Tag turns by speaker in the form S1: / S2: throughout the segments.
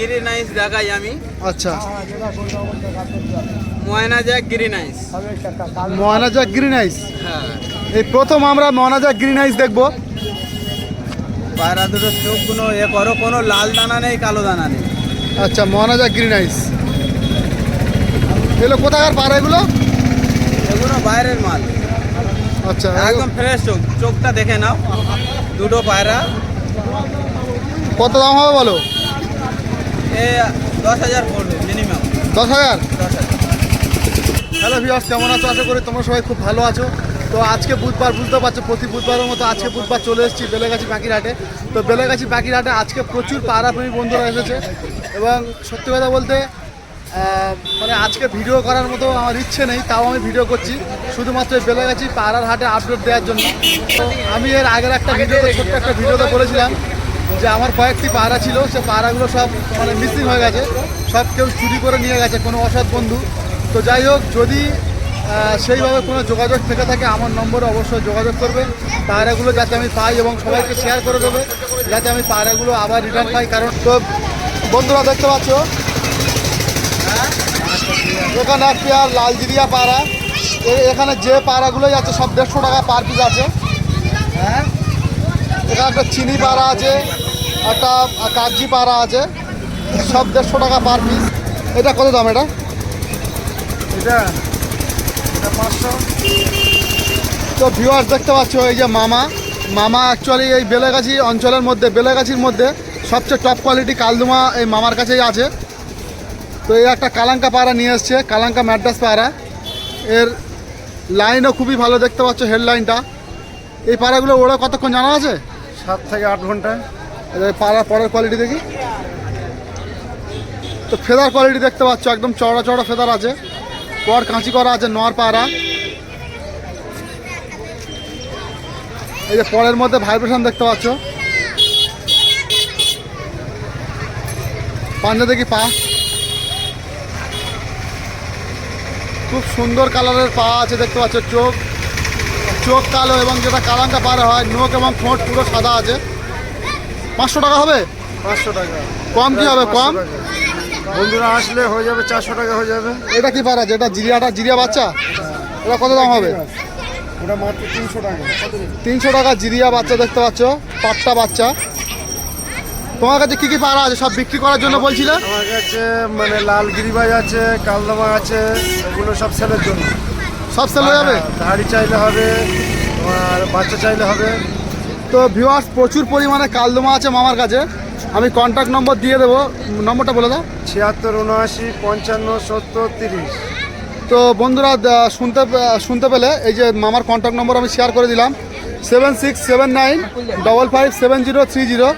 S1: গিরি nice দেখাই আমি।
S2: আচ্ছা।
S1: ময়না জ্যাক গিরি নাইস
S2: মহানাজা গ্রিন আইস
S1: হ্যাঁ।
S2: এই প্রথম আমরা মহানাজা গ্রিন আইস দেখব।
S1: পায়রা দুটো চোখগুলো এ করো কোনো লাল দানা নেই কালো দানা নেই।
S2: আচ্ছা মহানাজা গ্রিন আইস এগুলো কোথাকার পাড়া এগুলো?
S1: এগুলো বাইরের মাল।
S2: আচ্ছা
S1: একদম ফ্রেশ চোখ। চোখটা দেখে নাও। দুটো পায়রা।
S2: কত দাম হবে বলো?
S1: দশ হাজার পড়বে মিনিমাম
S2: দশ হাজার?
S1: দশ হাজার।
S2: হ্যালো ভিওস কেমন আছো? আশা করি তোমরা সবাই খুব ভালো আছো। তো আজকে বুধবার বুঝতে পারছ প্রতি বুধবারের মতো আজকে বুধবার চলে এসেছি বেলেগাছি পাখিরহাটে। তো বেলেগাছি পাখিরহাটে আজকে প্রচুর পাড়াপ্রেমী বন্ধুরা এসেছে এবং সত্যি কথা বলতে মানে আজকে ভিডিও করার মতো আমার ইচ্ছে নেই তাও আমি ভিডিও করছি। শুধুমাত্র বেলেগাছি পাড়ার হাটে আপডেট দেওয়ার জন্য। আমি এর আগের একটা ভিডিওতে ছোট্ট একটা ভিডিওতে বলেছিলাম যে আমার কয়েকটি পাহারা ছিল, সে পাহারাগুলো সব মানে মিসিং হয়ে গেছে। সব কেউ চুরি করে নিয়ে গেছে, কোনো অসৎ বন্ধু। তো যাই হোক, যদি সেইভাবে কোনো যোগাযোগ থেকে থাকে, আমার নম্বরে অবশ্যই যোগাযোগ করবে পায়রাগুলো যাতে আমি পাই এবং সবাইকে শেয়ার করে দেবে, যাতে আমি পায়রাগুলো আবার রিটার্ন পাই। কারণ, তো বন্ধুরা দেখতে পাচ্ছ? এখানে এক পেয়ার। লালজিরিয়া পাড়া এখানে যে পাড়াগুলোই আছে, সব দেড়শো টাকা পার পিস আছে। হ্যাঁ? এখানে একটা চিনি পাড়া আছে। একটা কাগজি পাড়া আছে সব দেড়শো টাকা পার পিস এটা কত দাম এটা? এটা এটা পাঁচশো। তো ভিউয়ার্স দেখতে পাচ্ছ এই যে মামা। মামা অ্যাকচুয়ালি এই বেলেগাছি অঞ্চলের মধ্যে বেলেগাছির মধ্যে সবচেয়ে টপ কোয়ালিটি কালদুমা এই মামার কাছেই আছে। তো এই একটা কালাঙ্কা পাড়া নিয়ে এসছে কালাঙ্কা ম্যাড্রাস পাড়া। এর লাইনও খুবই ভালো দেখতে পাচ্ছ হেডলাইনটা এই পাড়াগুলো ওরা কতক্ষণ জানা আছে?
S3: সাত থেকে আট ঘণ্টা।
S2: এদের পাড়া পরের কোয়ালিটি দেখি। তো ফেদার কোয়ালিটি দেখতে পাচ্ছ, একদম চড়া চড়া ফেদার আছে। পর কাঁচি করা আছে নর পাড়া। এই যে পরের মধ্যে ভাইব্রেশন দেখতে পাচ্ছ। পাঞ্জা দেখি পা। খুব সুন্দর কালারের পা আছে, দেখতে পাচ্ছ চোখ। চোখ কালো এবং যেটা কালাঙ্কা পাড়া হয়, নোখ এবং ঠোঁট পুরো সাদা আছে। পাঁচশো টাকা হবে?
S3: পাঁচশো টাকা।
S2: কম কি হবে? কম?
S3: বন্ধুরা আসলে হয়ে যাবে চারশো টাকা হয়ে যাবে।
S2: এটা কি পাড়া? আছে এটা জিরিয়াটা জিরিয়া বাচ্চা? এটা কত দাম হবে?
S3: ওটা মাত্র তিনশো টাকা।
S2: তিনশো টাকা জিরিয়া বাচ্চা দেখতে পাচ্ছ পাট্টা বাচ্চা। তোমার কাছে কি কি পাড়া আছে? সব বিক্রি করার জন্য বলছিলে?
S3: আমার কাছে মানে লাল গিরিবাই আছে কালদামা আছে এগুলো সব সেলের জন্য।
S2: সব সেল হয়ে যাবে?
S3: ধাড়ি চাইলে হবে আর বাচ্চা চাইলে হবে।
S2: তো ভিউয়ার্স প্রচুর পরিমাণে কালদমা আছে মামার কাছে। আমি কন্ট্যাক্ট নম্বর দিয়ে দেবো। নম্বরটা বলে দাও।
S3: ছিয়াত্তর উনআশি পঞ্চান্ন সত্তর তিরিশ।
S2: তো বন্ধুরা শুনতে শুনতে পেলে এই যে মামার কন্ট্যাক্ট নম্বর আমি শেয়ার করে দিলাম। Seven six seven nine double five seven zero three zero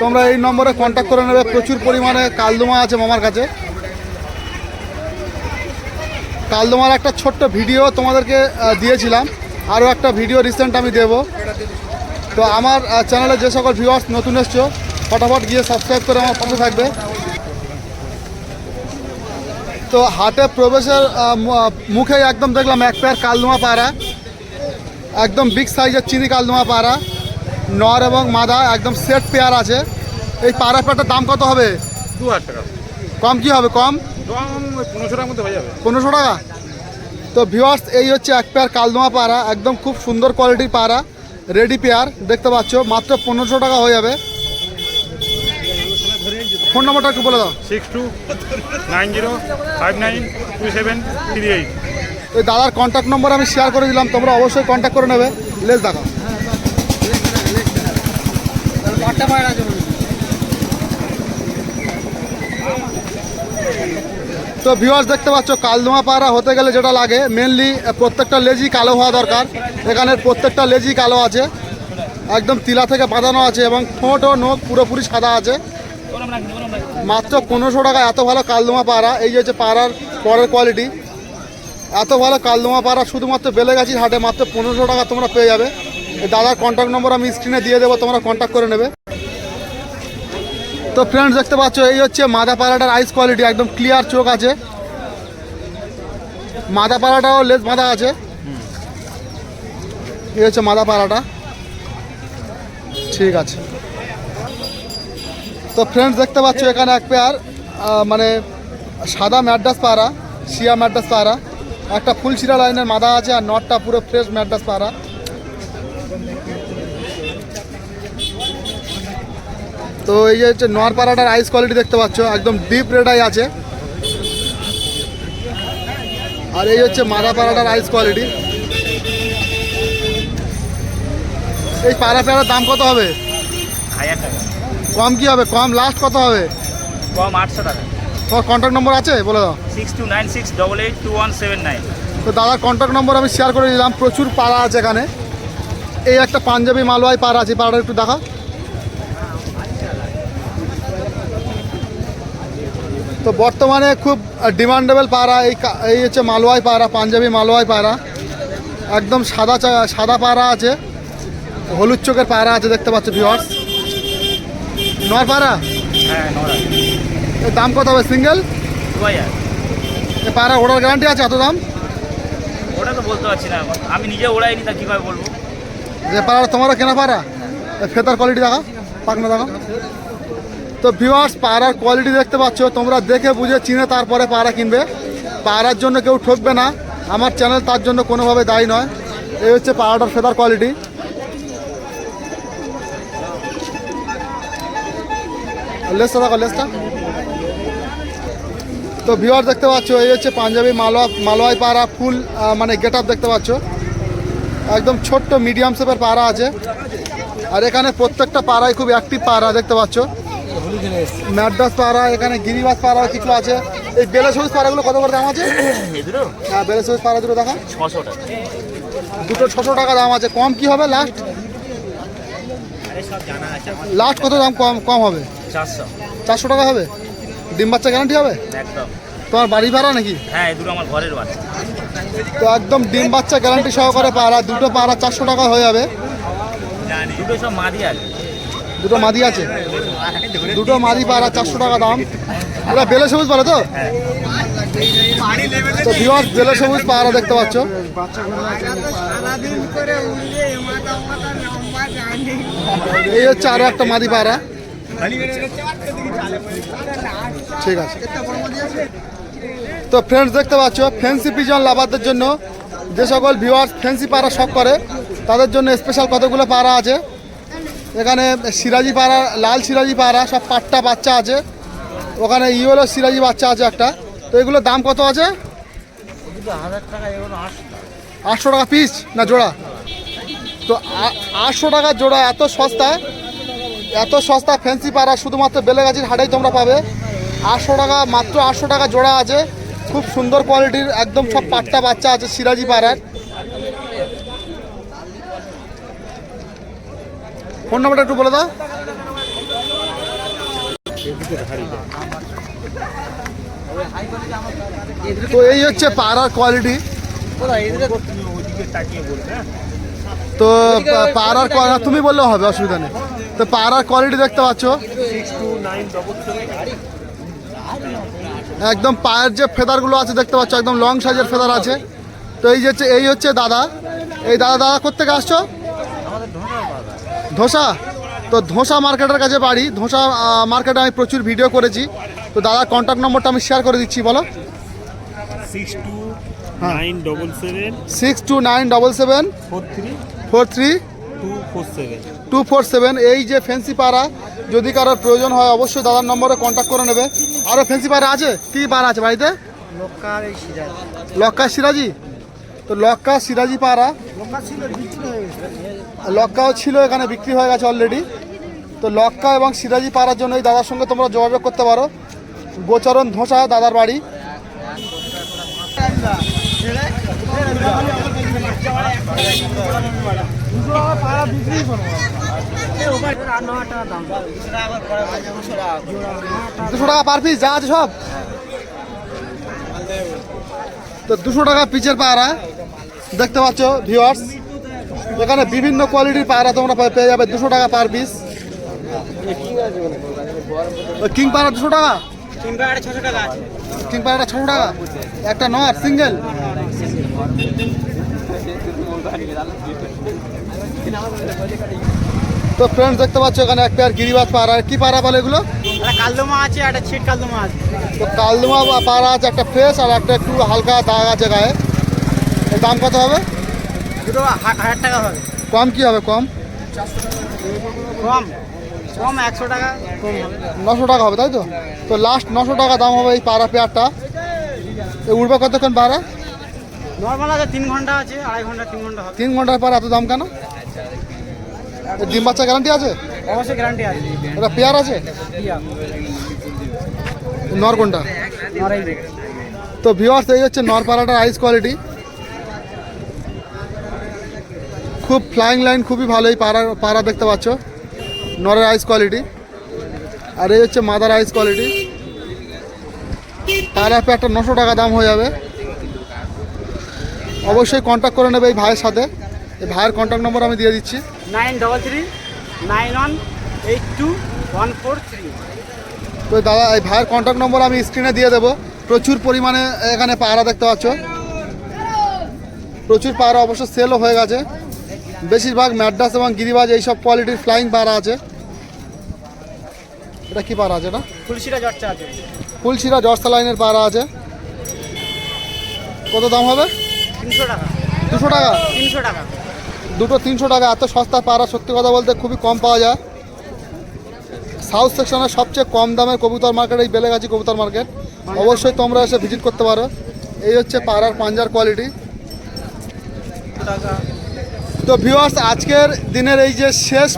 S2: তোমরা এই নম্বরে কন্ট্যাক্ট করে নেবে। প্রচুর পরিমাণে কালদমা আছে মামার কাছে। কালদমার একটা ছোট্ট ভিডিও তোমাদেরকে দিয়েছিলাম। আরও একটা ভিডিও রিসেন্ট আমি দেব। তো আমার চ্যানেলে যে সকল ভিউয়ার্স নতুন এসছো ফটাফট গিয়ে সাবস্ক্রাইব করে আমার পাশে থাকবে। তো হাটে প্রবেশের আহ, মু- আহ, মুখেই একদম দেখলাম এক পেয়ার কালদমা পাড়া একদম বিগ সাইজের চিনি কালদমা পাড়া নর এবং মাদা একদম সেট পেয়ার আছে। এই পাড়া পেয়ারটার দাম কত হবে?
S4: দু হাজার টাকা।
S2: কম কি হবে? কম?
S4: পনেরোশো টাকার মধ্যে হয়ে যাবে।
S2: পনেরোশো টাকা? তো ভিউয়ার্স এই হচ্ছে এক পেয়ার কালদমা পাড়া একদম খুব সুন্দর কোয়ালিটির পাড়া রেডি পেয়ার দেখতে পাচ্ছ মাত্র পনেরোশো টাকা হয়ে যাবে। ফোন নম্বরটা একটু বলে দাও।
S4: Six two nine zero five nine two seven three eight.
S2: ওই দাদার কন্ট্যাক্ট নম্বর আমি শেয়ার করে দিলাম তোমরা অবশ্যই কন্ট্যাক্ট করে নেবে। লেস দেখো। তো ভিউয়ার্স দেখতে পাচ্ছ কালদমা পাড়া হতে গেলে যেটা লাগে মেনলি প্রত্যেকটা লেজি কালো হওয়া দরকার। এখানের প্রত্যেকটা লেজি কালো আছে, একদম তিলা থেকে বাঁধানো আছে এবং ঠোঁট ও নখ পুরোপুরি সাদা আছে। মাত্র পনেরোশো টাকা এত ভালো কালদমা পাড়া এই যে হচ্ছে পাড়ার পরের কোয়ালিটি এত ভালো কালদমা পাড়া শুধুমাত্র বেলেগাছির হাটে মাত্র পনেরোশো টাকা তোমরা পেয়ে যাবে। দাদার কন্ট্যাক্ট নম্বর আমি স্ক্রিনে দিয়ে দেবো, তোমরা কন্ট্যাক্ট করে নেবে। তো ফ্রেন্ডস দেখতে পাচ্ছ, এই হচ্ছে মাদা পাড়াটার আইস কোয়ালিটি একদম ক্লিয়ার চোখ আছে। মাদা পাড়াটাও লেস বাঁধা আছে। এই হচ্ছে মাদা পাড়াটা। ঠিক আছে। তো ফ্রেন্ডস দেখতে পাচ্ছ, এখানে এক পেয়ার মানে সাদা ম্যাড্রাস পাড়া, শিয়া ম্যাড্রাস পাড়া, একটা ফুল শিরা লাইনের মাদা আছে আর নটটা পুরো ফ্রেশ ম্যাড্রাস পাড়া। তো এই যে হচ্ছে নর পাড়াটার আইস কোয়ালিটি দেখতে পাচ্ছ একদম ডিপ রেডাই আছে। আর এই হচ্ছে মাদা পাড়াটার আইস কোয়ালিটি এই পাড়া পেয়ারার দাম কত হবে? কম কি হবে? কম? লাস্ট কত হবে?
S5: কম আটশো টাকা।
S2: তোমার কন্ট্যাক্ট নম্বর আছে? বলে দাও।
S5: Six two nine six double eight two one seven nine
S2: তো দাদার কন্ট্যাক্ট নম্বর আমি শেয়ার করে দিলাম। প্রচুর পাড়া আছে এখানে। এই একটা পাঞ্জাবি মালওয়াই পাড়া আছে পাড়াটা একটু দেখা। তো বর্তমানে খুব ডিমান্ডেবল পাড়া এই এই হচ্ছে মালওয়াই পাড়া পাঞ্জাবি মালওয়াই পাড়া। একদম সাদা সাদা পাড়া আছে হলুদ চোখের পাড়া আছে দেখতে পাচ্ছ ভিওয়ার্স নর পাড়া?
S5: হ্যাঁ
S2: দাম কত হবে সিঙ্গেল পাড়া ওটার গ্যারান্টি আছে এত দাম?
S5: ওটা তো বলতে পারছি না আমি নিজে ওড়াইনি তা কীভাবে বলব?
S2: যে পাড়াটা তোমারও কেনা পাড়া? ফেতার কোয়ালিটি দেখা পাকনা দেখা তো ভিউয়ার্স পাড়ার কোয়ালিটি দেখতে পাচ্ছ, তোমরা দেখে বুঝে চিনে তারপরে পাড়া কিনবে। পাড়ার জন্য কেউ ঠকবে না, আমার চ্যানেল তার জন্য কোনোভাবে দায়ী নয়। এই হচ্ছে পাড়াটার ফেদার কোয়ালিটি লেসটা দেখো, লেসটা। তো ভিউয়ার দেখতে পাচ্ছ, এই হচ্ছে পাঞ্জাবি মালোয়া মালোয়াই পাড়া, ফুল মানে গেট দেখতে পাচ্ছ। একদম ছোট্ট মিডিয়াম শেপের পাড়া আছে। আর এখানে প্রত্যেকটা পাড়ায় খুব অ্যাক্টিভ পাড়া দেখতে পাচ্ছ। ম্যাড্রাস পাড়া এখানে গিরিবাস পাড়া কিছু আছে। এই বেলে সবুজ পাড়াগুলো কত করে দাম আছে? হ্যাঁ বেলে সবুজ পাড়া দুটো দেখা।
S5: ছশো টাকা।
S2: দুটো ছশো টাকা দাম আছে। কম কি হবে লাস্ট লাস্ট কত দাম? কম কম হবে।
S5: চারশো।
S2: চারশো টাকা হবে? ডিম বাচ্চা গ্যারান্টি হবে?
S5: একদম।
S2: তোমার বাড়ি ভাড়া নাকি?
S5: হ্যাঁ দুটো আমার ঘরের বাচ্চা
S2: তো একদম ডিম বাচ্চা গ্যারান্টি সহকারে পাড়া দুটো পাড়া চারশো টাকা হয়ে যাবে।
S5: দুটো সব মাদি আছে।
S2: দুটো মাদি আছে। দুটো মাদি পাড়া চারশো টাকা দাম। এটা বেলে সবুজ পাড়া তো? ভিওয়ার্স বেলে সবুজ পাড়া দেখতে পাচ্ছ। এই হচ্ছে আরও একটা মাদি পাড়া ঠিক আছে। তো ফ্রেন্ডস দেখতে পাচ্ছ ফ্যান্সি পিজন লাভারদের জন্য যে সকল ভিউয়ার্স ফ্যান্সি পাড়া শখ করে, তাদের জন্য স্পেশাল কতগুলো পাড়া আছে? এখানে সিরাজি পাড়া লাল সিরাজি পাড়া সব পাট্টা বাচ্চা আছে। ওখানে ইয়েলো সিরাজি বাচ্চা আছে একটা। তো এগুলোর দাম কত আছে? আটশো টাকা পিস না জোড়া? তো আটশো টাকা জোড়া, এত সস্তা। এত সস্তা ফ্যান্সি পাড়া, শুধুমাত্র বেলেগাছির হাটেই তোমরা পাবে। আটশো টাকা, মাত্র আটশো টাকা জোড়া আছে। খুব সুন্দর কোয়ালিটির, একদম সব পাট্টা বাচ্চা আছে সিরাজি পাড়ার। ফোন নাম্বারটা একটু বলে দাও। তো এই হচ্ছে পাড়ার কোয়ালিটি তো পাড়ার তুমি বললেও হবে, অসুবিধা নেই। তো পাড়ার কোয়ালিটি দেখতে পাচ্ছ। একদম পায়ের যে ফেদারগুলো আছে দেখতে পাচ্ছ, একদম লং সাইজের ফেদার আছে। তো এই যে এই হচ্ছে দাদা। এই দাদা দাদা কোথেকে আসছো? ধোসা? তো ধোসা মার্কেটের কাছে বাড়ি। ধোসা মার্কেটে আমি প্রচুর ভিডিও করেছি। তো দাদার কন্ট্যাক্ট নম্বরটা আমি শেয়ার করে দিচ্ছি বলো।
S4: Six two nine double seven
S2: six two nine double seven
S4: four three
S2: four three
S4: two four seven
S2: two four seven এই যে ফেন্সি পাড়া যদি কারোর প্রয়োজন হয় অবশ্যই দাদার নম্বরে কন্ট্যাক্ট করে নেবে। আরও ফেন্সি পাড়া আছে? কী পাড়া আছে বাড়িতে? লক্কা সিরাজি? তো লক্কা সিরাজি পাড়া লক্কাও ছিল, এখানে বিক্রি হয়ে গেছে অলরেডি তো লক্কা এবং সিরাজি পাড়ার জন্য এই দাদার সঙ্গে তোমরা যোগাযোগ করতে পারো। গোচরণ ধোসা, দাদার বাড়ি। দুশো টাকা পার পিস যা আছে সব। তো দুশো টাকা পিচের পায়রা। দেখতে পাচ্ছ ভিওয়ার্স এখানে বিভিন্ন কোয়ালিটির পায়রা তোমরা পেয়ে যাবে দুশো টাকা পার পিস কিং পায়রা দুশো টাকা? কিং পায়রাটা ছশো টাকা একটা নর সিঙ্গেল তো ফ্রেন্ডস দেখতে পাচ্ছ এখানে এক পেয়ার গিরিবাজ পাড়া। আর কি পাড়া বলে এগুলো?
S1: কালদমা আছে একটা ছিট কালদমা আছে।
S2: তো কালদমা পাড়া আছে একটা ফ্রেশ আর একটা একটু হালকা দাগ আছে গায়ে। এর দাম কত হবে?
S1: দুটো হাজার টাকা হবে।
S2: কম কি হবে কম?
S1: কম। কম একশো টাকা কম
S2: নশো টাকা হবে তাই তো? তো লাস্ট নশো টাকা দাম হবে এই পাড়া পেয়ারটা উঠবে কতক্ষণ পাড়া?
S1: নর্মাল আছে তিন ঘণ্টা আছে আড়াই ঘণ্টা তিন ঘণ্টা হবে।
S2: তিন ঘণ্টার পর এত দাম কেন? ডিম বাচ্চা গ্যারান্টি আছে?
S1: অবশ্যই গ্যারান্টি আছে।
S2: এটা পেয়ার আছে? নর কোনটা? তো ভিওয়ার্স এই হচ্ছে নরপাড়াটার আইস কোয়ালিটি খুব ফ্লাইং লাইন খুবই ভালো এই পাড়া পাড়া দেখতে পাচ্ছ। নরের আইস কোয়ালিটি আর এই হচ্ছে মাদার আইস কোয়ালিটি পাড়া একটা নশো টাকা দাম হয়ে যাবে। অবশ্যই কন্ট্যাক্ট করে নেবে এই ভাইয়ের সাথে। ভাইয়ের কন্ট্যাক্ট নম্বর আমি দিয়ে দিচ্ছি।
S1: Nine double three nine one eight two one four three.
S2: তো দাদা এই ভাইয়ের কন্ট্যাক্ট নম্বর আমি স্ক্রিনে দিয়ে দেবো। প্রচুর পরিমাণে এখানে পায়রা দেখতে পাচ্ছ। প্রচুর পায়রা অবশ্য সেলও হয়ে গেছে। বেশিরভাগ ম্যাড্রাস এবং গিরিবাজ এইসব কোয়ালিটির ফ্লাইং পায়রা আছে। এটা কি পায়রা আছে এটা?
S1: তুলসিরা চর্চা আছে।
S2: ফুলশিরা জর্সা লাইনের পায়রা আছে। কত দাম হবে?
S1: তিনশো টাকা।
S2: দুশো টাকা?
S1: তিনশো টাকা।
S2: দুটো তিনশো টাকা, এত সস্তা পায়রা সত্যি কথা বলতে খুবই কম পাওয়া যায়। সাউথ সেকশনের সবচেয়ে কম দামের কবুতর মার্কেট এই বেলেগাছি কবুতর মার্কেট অবশ্যই তোমরা এসে ভিজিট করতে পারো। এই হচ্ছে পাড়ার পাঞ্জার কোয়ালিটি তো ভিউয়ার্স আজকের দিনের এই যে শেষ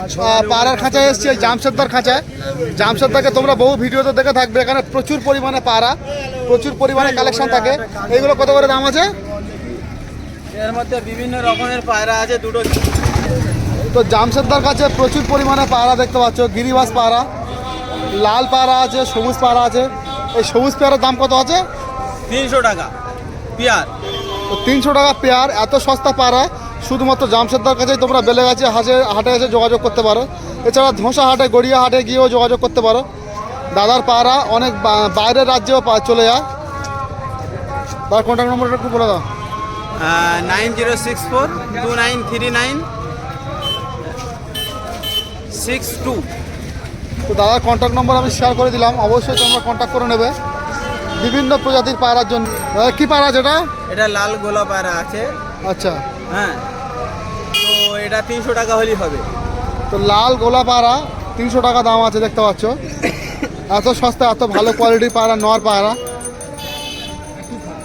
S2: পাড়ার খাঁচায় এসছে জামশেদদার খাঁচায়। জামশেদদাকে তোমরা বহু ভিডিওতে দেখে থাকবে, এখানে প্রচুর পরিমাণে পাড়া, প্রচুর পরিমাণে কালেকশন থাকে। এইগুলো কত করে দাম আছে?
S1: এর মধ্যে বিভিন্ন রকমের পায়রা আছে দুটো
S2: তো জামশেদদার কাছে প্রচুর পরিমাণে পায়রা দেখতে পাচ্ছ গিরিবাস পায়রা লাল পায়রা আছে সবুজ পায়রা আছে। এই সবুজ পেয়ারের দাম কত আছে?
S1: তিনশো টাকা পেয়ার।
S2: তো তিনশো টাকা পেয়ার এত সস্তা পায়রা শুধুমাত্র জামশেদদার কাছেই তোমরা বেলে গেছে হাটে হাটে এসে যোগাযোগ করতে পারো। এছাড়া ধোসা হাটে গড়িয়া হাটে গিয়েও যোগাযোগ করতে পারো। দাদার পায়রা অনেক বাইরের রাজ্যেও পা- চলে যায়। তার কন্ট্যাক্ট নম্বরটা একটু বলে দাও।
S1: Nine zero six four two nine three nine six two
S2: তো দাদার কন্ট্যাক্ট নম্বর আমি শেয়ার করে দিলাম অবশ্যই তোমরা কন্ট্যাক্ট করে নেবে। বিভিন্ন প্রজাতির পায়রার জন্য কি পায়রা যেটা
S1: এটা? লাল গোলা পায়রা আছে।
S2: আচ্ছা।
S1: হ্যাঁ। তো এটা তিনশো টাকা হলেই হবে।
S2: তো লাল গোলা পায়রা তিনশো টাকা দাম আছে দেখতে পাচ্ছ। এত সস্তা এত ভালো কোয়ালিটির পায়রা নর পায়রা।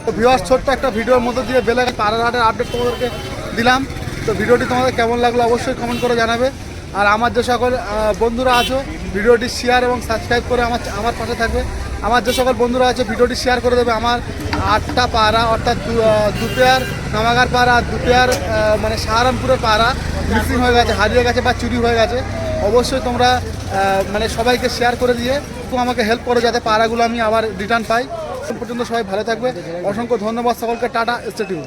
S2: তো ভিউয়ার্স ছোট্ট একটা ভিডিওর মধ্যে দিয়ে বেলে পায়রার হাটের আপডেট তোমাদেরকে দিলাম। তো ভিডিওটি তোমাদের কেমন লাগল অবশ্যই কমেন্ট করে জানাবে। আর আমার যে সকল বন্ধুরা আছো ভিডিওটি শেয়ার এবং সাবস্ক্রাইব করে আমার আমার পাশে থাকবে। আমার যে সকল বন্ধুরা আছে ভিডিওটি শেয়ার করে দেবে আমার আটটা পাড়া অর্থাৎ দু- আহ, পেয়ার নামাগার পাড়া দু পেয়ার মানে সাহারানপুরের পাড়া মিসিং হয়ে গেছে হারিয়ে গেছে বা চুরি হয়ে গেছে। অবশ্যই তোমরা মানে সবাইকে শেয়ার করে দিয়ে একটু আমাকে হেল্প করো যাতে পাড়াগুলো আমি আবার রিটার্ন পাই। পর্যন্ত সবাই ভালো থাকবে। অসংখ্য ধন্যবাদ সকলকে। টাটা স্টেটিউ